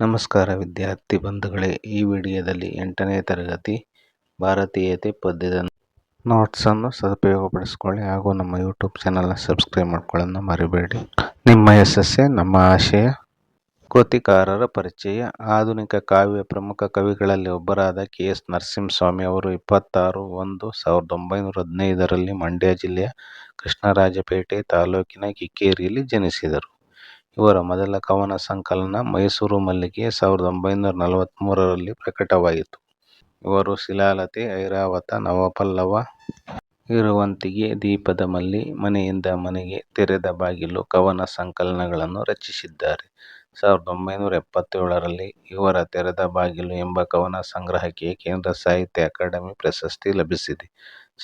ನಮಸ್ಕಾರ ವಿದ್ಯಾರ್ಥಿ ಬಂಧುಗಳೇ, ಈ ವಿಡಿಯೋದಲ್ಲಿ ಎಂಟನೇ ತರಗತಿ ಭಾರತೀಯತೆ ಪದ್ಯದ ನೋಟ್ಸನ್ನು ಸದುಪಯೋಗಪಡಿಸ್ಕೊಳ್ಳಿ ಹಾಗೂ ನಮ್ಮ ಯೂಟ್ಯೂಬ್ ಚಾನಲ್ನ ಸಬ್ಸ್ಕ್ರೈಬ್ ಮಾಡ್ಕೊಳ್ಳೋದನ್ನು ಮರಿಬೇಡಿ. ನಿಮ್ಮ ಯಶಸ್ಸೇ, ನಮ್ಮ ಆಶಯ. ಕೃತಿಕಾರರ ಪರಿಚಯ. ಆಧುನಿಕ ಕಾವ್ಯ ಪ್ರಮುಖ ಕವಿಗಳಲ್ಲಿ ಒಬ್ಬರಾದ ಕೆ ಎಸ್ ನರಸಿಂಹಸ್ವಾಮಿ ಅವರು ಇಪ್ಪತ್ತಾರು ಒಂದು ಸಾವಿರದ ಒಂಬೈನೂರ ಹದಿನೈದರಲ್ಲಿ ಮಂಡ್ಯ ಜಿಲ್ಲೆಯ ಕೃಷ್ಣರಾಜಪೇಟೆ ತಾಲೂಕಿನ ಕಿಕ್ಕೇರಿಯಲ್ಲಿ ಜನಿಸಿದರು. ಇವರ ಮೊದಲ ಕವನ ಸಂಕಲನ ಮೈಸೂರು ಮಲ್ಲಿಗೆ ಸಾವಿರದ ಒಂಬೈನೂರ ನಲವತ್ತ್ಮೂರರಲ್ಲಿ ಪ್ರಕಟವಾಯಿತು. ಇವರು ಶಿಲಾಲತೆ, ಐರಾವತ, ನವಪಲ್ಲವ ಇರುವಂತಿಗೆ ದೀಪದ ಮಲ್ಲಿ ಮನೆಯಿಂದ ಮನೆಗೆ ತೆರೆದ ಬಾಗಿಲು ಕವನ ಸಂಕಲನಗಳನ್ನು ರಚಿಸಿದ್ದಾರೆ. ಸಾವಿರದ ಒಂಬೈನೂರ ಎಪ್ಪತ್ತೇಳರಲ್ಲಿ ಇವರ ತೆರೆದ ಬಾಗಿಲು ಎಂಬ ಕವನ ಸಂಗ್ರಹಕ್ಕೆ ಕೇಂದ್ರ ಸಾಹಿತ್ಯ ಅಕಾಡೆಮಿ ಪ್ರಶಸ್ತಿ ಲಭಿಸಿದೆ.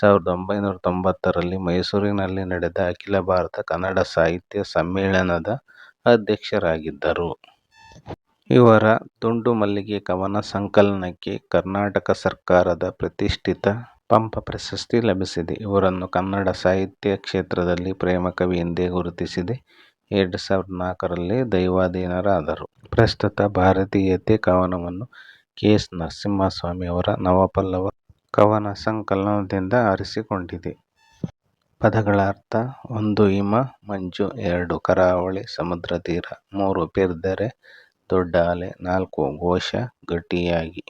ಸಾವಿರದ ಒಂಬೈನೂರ ತೊಂಬತ್ತರಲ್ಲಿ ಮೈಸೂರಿನಲ್ಲಿ ನಡೆದ ಅಖಿಲ ಭಾರತ ಕನ್ನಡ ಸಾಹಿತ್ಯ ಸಮ್ಮೇಳನದ ಅಧ್ಯಕ್ಷರಾಗಿದ್ದರು. ಇವರ ದುಂಡು ಮಲ್ಲಿಗೆ ಕವನ ಸಂಕಲನಕ್ಕೆ ಕರ್ನಾಟಕ ಸರ್ಕಾರದ ಪ್ರತಿಷ್ಠಿತ ಪಂಪ ಪ್ರಶಸ್ತಿ ಲಭಿಸಿದೆ. ಇವರನ್ನು ಕನ್ನಡ ಸಾಹಿತ್ಯ ಕ್ಷೇತ್ರದಲ್ಲಿ ಪ್ರೇಮಕವಿ ಎಂದೇ ಗುರುತಿಸಿದೆ. ಎರಡು ಸಾವಿರದ ನಾಲ್ಕರಲ್ಲಿ ದೈವಾಧೀನರಾದರು. ಪ್ರಸ್ತುತ ಭಾರತೀಯತೆ ಕವನವನ್ನು ಕೆ. ಎಸ್. ನರಸಿಂಹಸ್ವಾಮಿ ಅವರ ನವಪಲ್ಲವ ಕವನ ಸಂಕಲನದಿಂದ ಆರಿಸಿಕೊಂಡಿದೆ. ಪದಗಳ ಅರ್ಥ, ಒಂದು ಹಿಮ, ಮಂಜು, ಎರಡು ಕರಾವಳಿ, ಸಮುದ್ರ ತೀರ, ಮೂರು ಪಿರ್ದೆರೆ, ದೊಡ್ಡ ಅಲೆ, ನಾಲ್ಕು ಘೋಷ, ಗಟ್ಟಿಯಾಗಿ.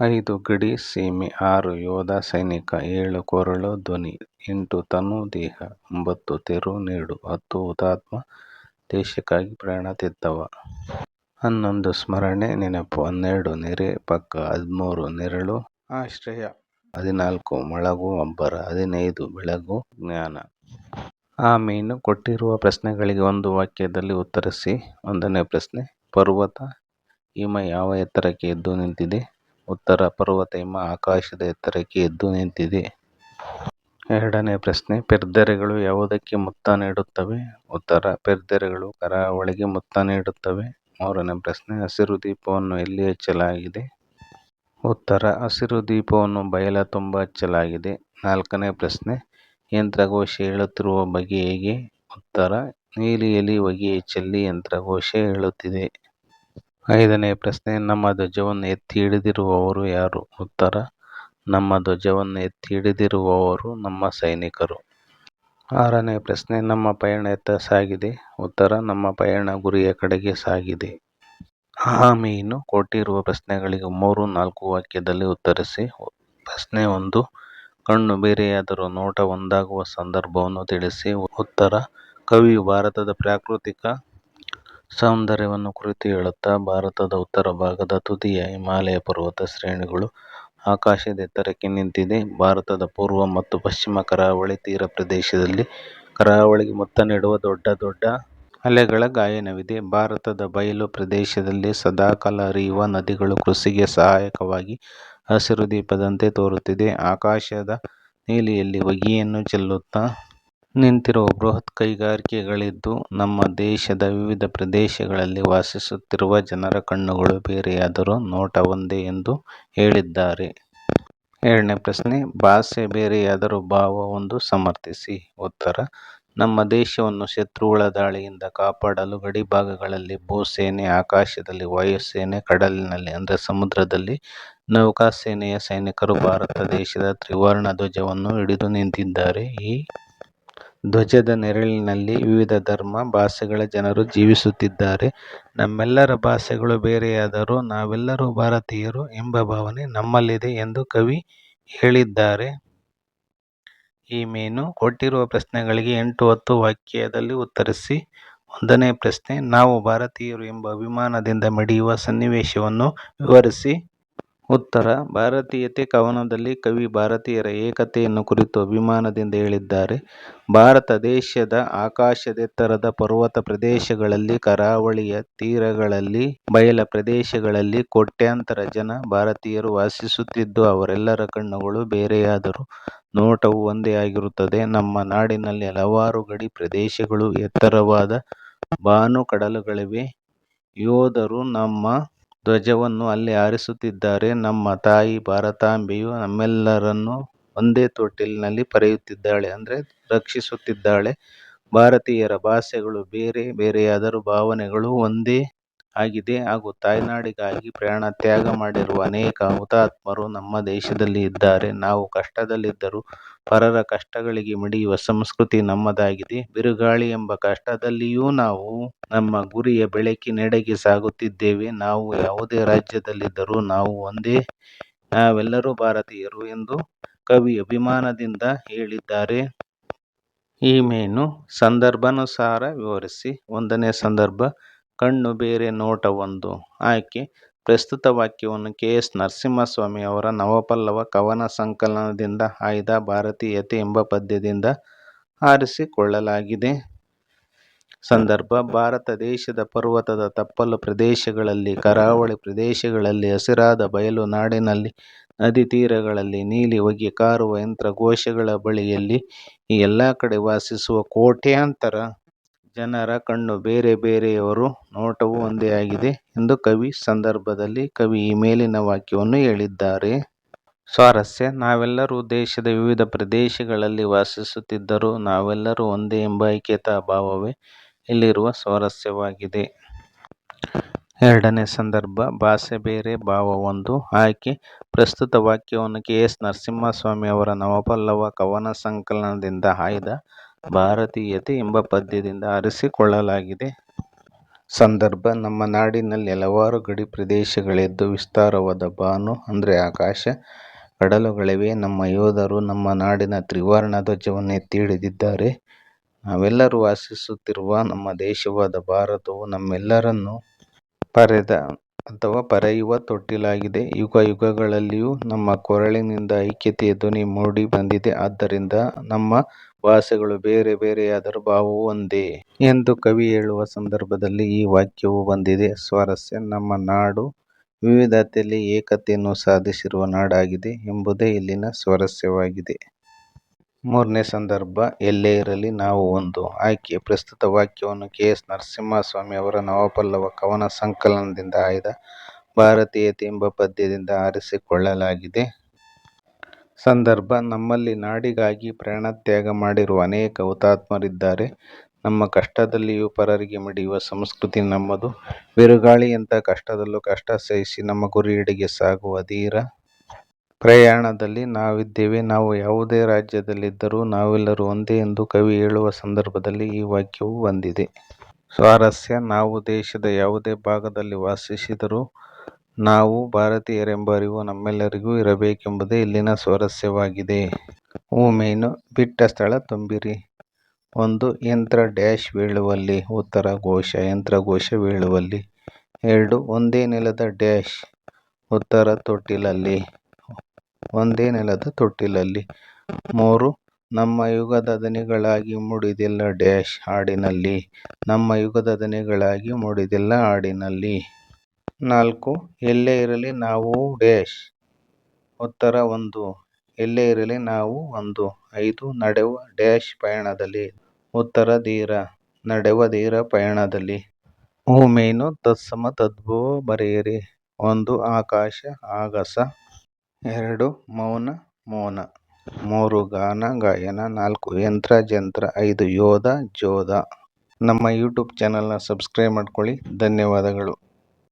ಐದು ಗಡಿ, ಸೀಮೆ, ಆರು ಯೋಧ, ಸೈನಿಕ, ಏಳು ಕೊರಳು, ಧ್ವನಿ, ಎಂಟು ತನು ದೇಹ, ಒಂಬತ್ತು ತೆರು ನೀಡು, ಹತ್ತು ಹುತಾತ್ಮ, ದೇಶಕ್ಕಾಗಿ ಪ್ರಾಣ ತೆತ್ತವ. ಹನ್ನೊಂದು ಸ್ಮರಣೆ, ನೆನಪು, ಹನ್ನೆರಡು ನೆರೆ, ಪಕ್ಕ ಹದಿಮೂರು ನೆರಳು, ಆಶ್ರಯ. ಹದಿನಾಲ್ಕು, ಮೊಳಗು ಅಬ್ಬರ ಹದಿನೈದು, ಬೆಳಗು, ಜ್ಞಾನ. ಆ ಮೀನು ಕೊಟ್ಟಿರುವ ಪ್ರಶ್ನೆಗಳಿಗೆ ಒಂದು ವಾಕ್ಯದಲ್ಲಿ ಉತ್ತರಿಸಿ, ಒಂದನೇ ಪ್ರಶ್ನೆ, ಪರ್ವತ, ಹಿಮ ಯಾವ ಎತ್ತರಕ್ಕೆ ಎದ್ದು ನಿಂತಿದೆ? ಉತ್ತರ, ಪರ್ವತ, ಹಿಮ ಆಕಾಶದ ಎತ್ತರಕ್ಕೆ ಎದ್ದು ನಿಂತಿದೆ. ಎರಡನೇ ಪ್ರಶ್ನೆ, ಪೆರ್ದೆರೆಗಳು ಯಾವುದಕ್ಕೆ ಮುತ್ತ ನೀಡುತ್ತವೆ? ಉತ್ತರ, ಪೆರ್ದೆರೆಗಳು ಕರಾವಳಿಗೆ ಮುತ್ತ ನೀಡುತ್ತವೆ. ಮೂರನೇ ಪ್ರಶ್ನೆ, ಹಸಿರು ದೀಪವನ್ನು ಎಲ್ಲಿ ಹಚ್ಚಲಾಗಿದೆ? ಉತ್ತರ. ಹಸಿರು ದೀಪವನ್ನು ಬಯಲ ತುಂಬ ಹಚ್ಚಲಾಗಿದೆ. ನಾಲ್ಕನೇ ಪ್ರಶ್ನೆ. ಯಂತ್ರಘೋಷ ಹೇಳುತ್ತಿರುವ ಬಗೆ ಹೇಗೆ? ಉತ್ತರ. ನೀಲಿಯಲ್ಲಿ ಹೊಗೆ ಚೆಲ್ಲಿ ಯಂತ್ರಘೋಷ ಹೇಳುತ್ತಿದೆ. ಐದನೇ ಪ್ರಶ್ನೆ. ನಮ್ಮ ಧ್ವಜವನ್ನು ಎತ್ತಿ ಹಿಡಿದಿರುವವರು ಯಾರು? ಉತ್ತರ. ನಮ್ಮ ಧ್ವಜವನ್ನು ಎತ್ತಿ ಹಿಡಿದಿರುವವರು ನಮ್ಮ ಸೈನಿಕರು. ಆರನೇ ಪ್ರಶ್ನೆ. ನಮ್ಮ ಪಯಣ ಎತ್ತ ಸಾಗಿದೆ? ಉತ್ತರ. ನಮ್ಮ ಪಯಣ ಗುರಿಯ ಕಡೆಗೆ ಸಾಗಿದೆ. ಆಮೀನು ಕೊಟ್ಟಿರುವ ಪ್ರಶ್ನೆಗಳಿಗೆ ಮೂರು, ನಾಲ್ಕು ವಾಕ್ಯದಲ್ಲಿ ಉತ್ತರಿಸಿ. ಪ್ರಶ್ನೆ ಒಂದು, ಕಣ್ಣು ಬೇರೆಯಾದರೂ ನೋಟ ಒಂದಾಗುವ ಸಂದರ್ಭವನ್ನು ತಿಳಿಸಿ. ಉತ್ತರ, ಕವಿಯು ಭಾರತದ ಪ್ರಾಕೃತಿಕ ಸೌಂದರ್ಯವನ್ನು ಕುರಿತು ಹೇಳುತ್ತಾ, ಭಾರತದ ಉತ್ತರ ಭಾಗದ ತುದಿಯ ಹಿಮಾಲಯ ಪರ್ವತ ಶ್ರೇಣಿಗಳು ಆಕಾಶದ ಎತ್ತರಕ್ಕೆ ನಿಂತಿದೆ. ಭಾರತದ ಪೂರ್ವ ಮತ್ತು ಪಶ್ಚಿಮ ಕರಾವಳಿ ತೀರ ಪ್ರದೇಶದಲ್ಲಿ ಕರಾವಳಿಗೆ ಮುತ್ತ ನೀಡುವ ದೊಡ್ಡ ದೊಡ್ಡ ಅಲೆಗಳ ಗಾಯನವಿದೆ. ಭಾರತದ ಬಯಲು ಪ್ರದೇಶದಲ್ಲಿ ಸದಾಕಾಲ ಹರಿಯುವ ನದಿಗಳು ಕೃಷಿಗೆ ಸಹಾಯಕವಾಗಿ ಹಸಿರು ದೀಪದಂತೆ ತೋರುತ್ತಿದೆ. ಆಕಾಶದ ನೀಲಿಯಲ್ಲಿ ಹೊಗೆಯನ್ನು ಚೆಲ್ಲುತ್ತಾ ನಿಂತಿರುವ ಬೃಹತ್ ಕೈಗಾರಿಕೆಗಳಿದ್ದು, ನಮ್ಮ ದೇಶದ ವಿವಿಧ ಪ್ರದೇಶಗಳಲ್ಲಿ ವಾಸಿಸುತ್ತಿರುವ ಜನರ ಕಣ್ಣುಗಳು ಬೇರೆಯಾದರೂ ನೋಟ ಒಂದೇ ಎಂದು ಹೇಳಿದ್ದಾರೆ. ಎರಡನೇ ಪ್ರಶ್ನೆ, ಭಾಷೆ ಬೇರೆಯಾದರೂ ಭಾವ ಒಂದು ಸಮರ್ಥಿಸಿ. ಉತ್ತರ ನಮ್ಮ ದೇಶವನ್ನು ಶತ್ರುಗಳ ದಾಳಿಯಿಂದ ಕಾಪಾಡಲು ಗಡಿಭಾಗಗಳಲ್ಲಿ ಭೂಸೇನೆ ಆಕಾಶದಲ್ಲಿ ವಾಯುಸೇನೆ ಕಡಲಿನಲ್ಲಿ ಅಂದರೆ ಸಮುದ್ರದಲ್ಲಿ ನೌಕಾಸೇನೆಯ ಸೈನಿಕರು ಭಾರತ ದೇಶದ ತ್ರಿವರ್ಣ ಧ್ವಜವನ್ನು ಹಿಡಿದು ನಿಂತಿದ್ದಾರೆ. ಈ ಧ್ವಜದ ನೆರಳಿನಲ್ಲಿ ವಿವಿಧ ಧರ್ಮ ಭಾಷೆಗಳ ಜನರು ಜೀವಿಸುತ್ತಿದ್ದಾರೆ. ನಮ್ಮೆಲ್ಲರ ಭಾಷೆಗಳು ಬೇರೆಯಾದರೂ ನಾವೆಲ್ಲರೂ ಭಾರತೀಯರು ಎಂಬ ಭಾವನೆ ನಮ್ಮಲ್ಲಿದೆ ಎಂದು ಕವಿ ಹೇಳಿದ್ದಾರೆ. ಈ ಮೇನು ಕೊಟ್ಟಿರುವ ಪ್ರಶ್ನೆಗಳಿಗೆ ಎಂಟು ಹತ್ತು ವಾಕ್ಯದಲ್ಲಿ ಉತ್ತರಿಸಿ, ಒಂದನೇ ಪ್ರಶ್ನೆ, ನಾವು ಭಾರತೀಯರು ಎಂಬ ಅಭಿಮಾನದಿಂದ ಮಡಿಯುವ ಸನ್ನಿವೇಶವನ್ನು ವಿವರಿಸಿ. ಉತ್ತರ, ಭಾರತೀಯತೆ ಕವನದಲ್ಲಿ ಕವಿ ಭಾರತೀಯರ ಏಕತೆಯನ್ನು ಕುರಿತು ಅಭಿಮಾನದಿಂದ ಹೇಳಿದ್ದಾರೆ. ಭಾರತ ದೇಶದ ಆಕಾಶದೆತ್ತರದ ಪರ್ವತ ಪ್ರದೇಶಗಳಲ್ಲಿ, ಕರಾವಳಿಯ ತೀರಗಳಲ್ಲಿ, ಬಯಲ ಪ್ರದೇಶಗಳಲ್ಲಿ ಕೋಟ್ಯಾಂತರ ಜನ ಭಾರತೀಯರು ವಾಸಿಸುತ್ತಿದ್ದು, ಅವರೆಲ್ಲರ ಕಣ್ಣುಗಳು ಬೇರೆಯಾದರೂ. ನೋಟವು ಒಂದೇ ಆಗಿರುತ್ತದೆ. ನಮ್ಮ ನಾಡಿನಲ್ಲಿ ಹಲವಾರು ಗಡಿ ಪ್ರದೇಶಗಳು ಎತ್ತರವಾದ ಬಾನುಕಡಲಗಳಿವೆ. ಯೋಧರು ನಮ್ಮ ಧ್ವಜವನ್ನು ಅಲ್ಲಿ ಹಾರಿಸುತ್ತಿದ್ದಾರೆ. ನಮ್ಮ ತಾಯಿ ಭಾರತಾಂಬೆಯು ನಮ್ಮೆಲ್ಲರನ್ನು ಒಂದೇ ತೊಟ್ಟಿಲಿನಲ್ಲಿ ಪರೆಯುತ್ತಿದ್ದಾಳೆ ಅಂದರೆ ರಕ್ಷಿಸುತ್ತಿದ್ದಾಳೆ. ಭಾರತೀಯರ ಭಾಷೆಗಳು ಬೇರೆ ಬೇರೆಯಾದರೂ ಭಾವನೆಗಳು ಒಂದೇ ಆಗಿದೆ ಹಾಗೂ ತಾಯ್ನಾಡಿಗಾಗಿ ಪ್ರಾಣ ತ್ಯಾಗ ಮಾಡಿರುವ ಅನೇಕ ಹುತಾತ್ಮರು ನಮ್ಮ ದೇಶದಲ್ಲಿ ಇದ್ದಾರೆ. ನಾವು ಕಷ್ಟದಲ್ಲಿದ್ದರೂ ಪರರ ಕಷ್ಟಗಳಿಗೆ ಮಿಡಿಯುವ ಸಂಸ್ಕೃತಿ ನಮ್ಮದಾಗಿದೆ. ಬಿರುಗಾಳಿ ಎಂಬ ಕಷ್ಟದಲ್ಲಿಯೂ ನಾವು ನಮ್ಮ ಗುರಿಯ ಬೆಳಕಿನೆಡೆಗೆ ಸಾಗುತ್ತಿದ್ದೇವೆ. ನಾವು ಯಾವುದೇ ರಾಜ್ಯದಲ್ಲಿದ್ದರೂ ನಾವು ಒಂದೇ, ನಾವೆಲ್ಲರೂ ಭಾರತೀಯರು ಎಂದು ಕವಿ ಅಭಿಮಾನದಿಂದ ಹೇಳಿದ್ದಾರೆ. ಈ ಮೇನು ಸಂದರ್ಭಾನುಸಾರ ವಿವರಿಸಿ. ಒಂದನೇ ಸಂದರ್ಭ ಕಣ್ಣು ಬೇರೆ ನೋಟವೊಂದು ಆಯ್ಕೆ ಪ್ರಸ್ತುತ ವಾಕ್ಯವನ್ನು ಕೆ. ಎಸ್. ನರಸಿಂಹಸ್ವಾಮಿ ಅವರ ನವಪಲ್ಲವ ಕವನ ಸಂಕಲನದಿಂದ ಆಯ್ದ ಭಾರತೀಯತೆ ಎಂಬ ಪದ್ಯದಿಂದ ಆರಿಸಿಕೊಳ್ಳಲಾಗಿದೆ. ಸಂದರ್ಭ, ಭಾರತ ದೇಶದ ಪರ್ವತದ ತಪ್ಪಲು ಪ್ರದೇಶಗಳಲ್ಲಿ, ಕರಾವಳಿ ಪ್ರದೇಶಗಳಲ್ಲಿ, ಹಸಿರಾದ ಬಯಲು ನಾಡಿನಲ್ಲಿ, ನದಿ ತೀರಗಳಲ್ಲಿ, ನೀಲಿ ಹೊಗೆ ಕಾರುವ ಯಂತ್ರಘೋಷಗಳ ಬಳಿಯಲ್ಲಿ ಈ ಎಲ್ಲ ಕಡೆ ವಾಸಿಸುವ ಕೋಟ್ಯಾಂತರ ಜನರ ಕಣ್ಣು ಬೇರೆ ಬೇರೆಯವರು ನೋಟವು ಒಂದೇ ಆಗಿದೆ ಎಂದು ಕವಿ ಸಂದರ್ಭದಲ್ಲಿ ಕವಿ ಈ ಮೇಲಿನ ವಾಕ್ಯವನ್ನು ಹೇಳಿದ್ದಾರೆ. ಸ್ವಾರಸ್ಯ, ನಾವೆಲ್ಲರೂ ದೇಶದ ವಿವಿಧ ಪ್ರದೇಶಗಳಲ್ಲಿ ವಾಸಿಸುತ್ತಿದ್ದರೂ ನಾವೆಲ್ಲರೂ ಒಂದೇ ಎಂಬ ಐಕ್ಯತಾ ಭಾವವೇ ಇಲ್ಲಿರುವ ಸ್ವಾರಸ್ಯವಾಗಿದೆ. ಎರಡನೇ ಸಂದರ್ಭ, ಭಾಷೆ ಬೇರೆ ಭಾವ ಒಂದು ಆಯ್ಕೆ ಪ್ರಸ್ತುತ ವಾಕ್ಯವನ್ನು ಕೆ ಎಸ್ ನರಸಿಂಹಸ್ವಾಮಿ ಅವರ ನವಪಲ್ಲವ ಕವನ ಸಂಕಲನದಿಂದ ಆಯ್ದ ಭಾರತೀಯತೆ ಎಂಬ ಪದ್ಯದಿಂದ ಆರಿಸಿಕೊಳ್ಳಲಾಗಿದೆ ಸಂದರ್ಭ, ನಮ್ಮ ನಾಡಿನಲ್ಲಿ ಹಲವಾರು ಗಡಿ ಪ್ರದೇಶಗಳಿದ್ದು ವಿಸ್ತಾರವಾದ ಬಾನು ಅಂದರೆ ಆಕಾಶ, ಕಡಲುಗಳಿವೆ. ನಮ್ಮ ಯೋಧರು ನಮ್ಮ ನಾಡಿನ ತ್ರಿವರ್ಣ ಧ್ವಜವನ್ನು ಎತ್ತಿ ಹಿಡಿದಿದ್ದಾರೆ ನಾವೆಲ್ಲರೂ ವಾಸಿಸುತ್ತಿರುವ ನಮ್ಮ ದೇಶವಾದ ಭಾರತವು ನಮ್ಮೆಲ್ಲರನ್ನು ಪರೆದ ಅಥವಾ ಪರೆಯುವ ತೊಟ್ಟಿಲಾಗಿದೆ. ಯುಗ ಯುಗಗಳಲ್ಲಿಯೂ ನಮ್ಮ ಕೊರಳಿನಿಂದ ಐಕ್ಯತೆಯ ಧ್ವನಿ ಮೂಡಿ ಬಂದಿದೆ. ಆದ್ದರಿಂದ ನಮ್ಮ ಭಾಷೆಗಳು ಬೇರೆ ಬೇರೆಯಾದರೂ ಭಾವವು ಒಂದೇ ಎಂದು ಕವಿ ಹೇಳುವ ಸಂದರ್ಭದಲ್ಲಿ ಈ ವಾಕ್ಯವು ಬಂದಿದೆ. ಸ್ವಾರಸ್ಯ ನಮ್ಮ ನಾಡು ವಿವಿಧತೆಯಲ್ಲಿ ಏಕತೆಯನ್ನು ಸಾಧಿಸಿರುವ ನಾಡಾಗಿದೆ ಎಂಬುದೇ ಇಲ್ಲಿನ ಸ್ವಾರಸ್ಯವಾಗಿದೆ. ಮೂರನೇ ಸಂದರ್ಭ, ಎಲ್ಲೇ ಇರಲಿ ನಾವು ಒಂದು ಆಯ್ಕೆ. ಪ್ರಸ್ತುತ ವಾಕ್ಯವನ್ನು ಕೆ. ಎಸ್. ನರಸಿಂಹಸ್ವಾಮಿ ಅವರ ನವಪಲ್ಲವ ಕವನ ಸಂಕಲನದಿಂದ ಆಯ್ದ ಭಾರತೀಯತೆ ಎಂಬ ಪದ್ಯದಿಂದ ಆರಿಸಿಕೊಳ್ಳಲಾಗಿದೆ. ಸಂದರ್ಭ ನಮ್ಮಲ್ಲಿ ನಾಡಿಗಾಗಿ ಪ್ರಾಣತ್ಯಾಗ ಮಾಡಿರುವ ಅನೇಕ ಹುತಾತ್ಮರಿದ್ದಾರೆ. ನಮ್ಮ ಕಷ್ಟದಲ್ಲಿಯೂ ಪರರಿಗೆ ಮಡಿಯುವ ಸಂಸ್ಕೃತಿ ನಮ್ಮದು. ಬಿರುಗಾಳಿಯಂಥ ಕಷ್ಟದಲ್ಲೂ ಕಷ್ಟ ಸಹಿಸಿ ನಮ್ಮ ಗುರಿಯೆಡೆಗೆ ಸಾಗುವ ಧೀರ ಪ್ರಯಾಣದಲ್ಲಿ ನಾವಿದ್ದೇವೆ. ನಾವು ಯಾವುದೇ ರಾಜ್ಯದಲ್ಲಿದ್ದರೂ ನಾವೆಲ್ಲರೂ ಒಂದೇ ಎಂದು ಕವಿ ಹೇಳುವ ಸಂದರ್ಭದಲ್ಲಿ ಈ ವಾಕ್ಯವು ಬಂದಿದೆ. ಸ್ವಾರಸ್ಯ, ನಾವು ದೇಶದ ಯಾವುದೇ ಭಾಗದಲ್ಲಿ ವಾಸಿಸಿದರೂ ನಾವು ಭಾರತೀಯರೆಂಬ ಅರಿವು ನಮ್ಮೆಲ್ಲರಿಗೂ ಇರಬೇಕೆಂಬುದೇ ಇಲ್ಲಿನ ಸ್ವಾರಸ್ಯವಾಗಿದೆ. ಉಮೇನು ಬಿಟ್ಟ ಸ್ಥಳ ತುಂಬಿರಿ. ಒಂದು ಯಂತ್ರ ಡ್ಯಾಶ್ ಬೀಳುವಲ್ಲಿ, ಉತ್ತರ ಘೋಷ ಯಂತ್ರಘೋಷ ಬೀಳುವಲ್ಲಿ. ಎರಡು, ಒಂದೇ ನೆಲದ ಡ್ಯಾಶ್, ಉತ್ತರ ತೊಟ್ಟಿಲಲ್ಲಿ. ಒಂದೇ ನೆಲದ ತೊಟ್ಟಿಲಲ್ಲಿ. ಮೂರು, ನಮ್ಮ ಯುಗದ ದನಿಗಳಾಗಿ ಮೂಡಿದೆಲ್ಲ ಡ್ಯಾಶ್ ಹಾಡಿನಲ್ಲಿ. ನಮ್ಮ ಯುಗದ ದನಿಗಳಾಗಿ ಮೂಡಿದೆಲ್ಲ ಹಾಡಿನಲ್ಲಿ. ನಾಲ್ಕು, ಎಲ್ಲೇ ಇರಲಿ ನಾವು ಡ್ಯಾಶ್ ಉತ್ತರ ಒಂದು, ಎಲ್ಲೇ ಇರಲಿ ನಾವು ಒಂದು ಐದು, ನಡೆವ ಡ್ಯಾಶ್ ಪಯಣದಲ್ಲಿ ಉತ್ತರ ಧೀರ, ನಡೆವ ಧೀರ ಪಯಣದಲ್ಲಿ ಉಮೇನು ತತ್ಸಮ ತದ್ಭವ ಬರೆಯಿರಿ ಒಂದು, ಆಕಾಶ ಆಗಸ ಎರಡು, ಮೌನ ಮೌನ ಮೂರು, ಗಾನ ಗಾಯನ ನಾಲ್ಕು, ಯಂತ್ರ ಜಂತ್ರ ಐದು, ಯೋಧ ಜೋಧ ನಮ್ಮ ಯೂಟ್ಯೂಬ್ ಚಾನಲ್ನ ಸಬ್ಸ್ಕ್ರೈಬ್ ಮಾಡ್ಕೊಳ್ಳಿ, ಧನ್ಯವಾದಗಳು.